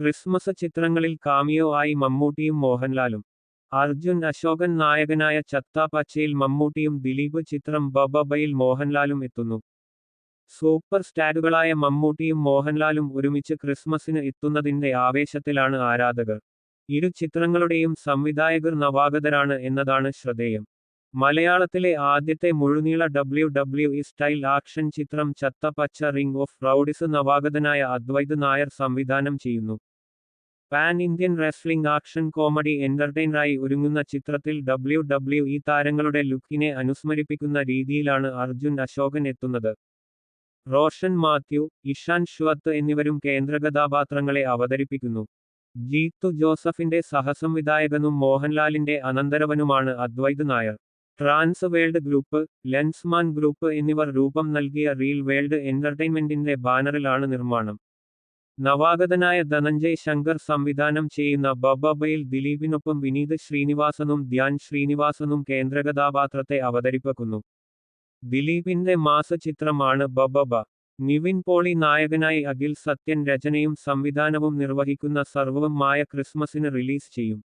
Christmas ചിത്രങ്ങളിൽ cameo ആയി മമ്മൂട്ടിയും മോഹൻലാലും. അർജുൻ അശോകൻ നായകനായ ചത്താ പച്ചയിൽ മമ്മൂട്ടിയും ദിലീപ് ചിത്രം ബബബയിൽ മോഹൻലാലും എത്തുന്നു. സൂപ്പർ സ്റ്റാറുകളായ മമ്മൂട്ടിയും മോഹൻലാലും ഒരുമിച്ച് ക്രിസ്മസിന് എത്തുന്നതിന്റെ ആവേശത്തിലാണ് ആരാധകർ. ഇരു ചിത്രങ്ങളുടെയും സംവിധായകർ നവാഗതരാണ് എന്നതാണ് ശ്രദ്ധേയം. മലയാളത്തിലെ ആദ്യത്തെ മുഴുനീള W W E style action ചിത്രം ചത്ത പച്ച റിംഗ് ഓഫ് റൗഡിസ് നവാഗതനായ അദ്വൈത് നായർ സംവിധാനം ചെയ്യുന്നു. Pan Indian wrestling action comedy എന്റർടൈനറായി ഒരുങ്ങുന്ന ചിത്രത്തിൽ ഡബ്ല്യു ഡബ്ല്യു ഇ താരങ്ങളുടെ ലുക്കിനെ അനുസ്മരിപ്പിക്കുന്ന രീതിയിലാണ് അർജുൻ അശോകൻ എത്തുന്നത്. റോഷൻ മാത്യു ഇഷാൻ ഷ്വത്ത് എന്നിവരും കേന്ദ്ര കഥാപാത്രങ്ങളെ അവതരിപ്പിക്കുന്നു. ജീത്തു ജോസഫിന്റെ സഹസംവിധായകനും മോഹൻലാലിന്റെ അനന്തരവനുമാണ് Advaith Nair. Trans world group lensman group എന്നിവർ രൂപം നൽകിയ റീൽ വേൾഡ് എന്റർടൈൻമെന്റിന്റെ ബാനറിലാണ് നിർമ്മാണം. നവാഗതനായ ധനഞ്ജയ് ശങ്കർ സംവിധാനം ചെയ്യുന്ന ബബബയിൽ ദിലീപിനൊപ്പം വിനീത് ശ്രീനിവാസനും ധ്യാൻ ശ്രീനിവാസനും കേന്ദ്രകഥാപാത്രത്തെ അവതരിപ്പിക്കുന്നു. ദിലീപിന്റെ മാസ ചിത്രമാണ് ബബബ. നിവിൻ പോളി നായകനായി അഖിൽ സത്യൻ രചനയും സംവിധാനവും നിർവഹിക്കുന്ന സർവവും മായ ക്രിസ്മസിന് റിലീസ് ചെയ്യും.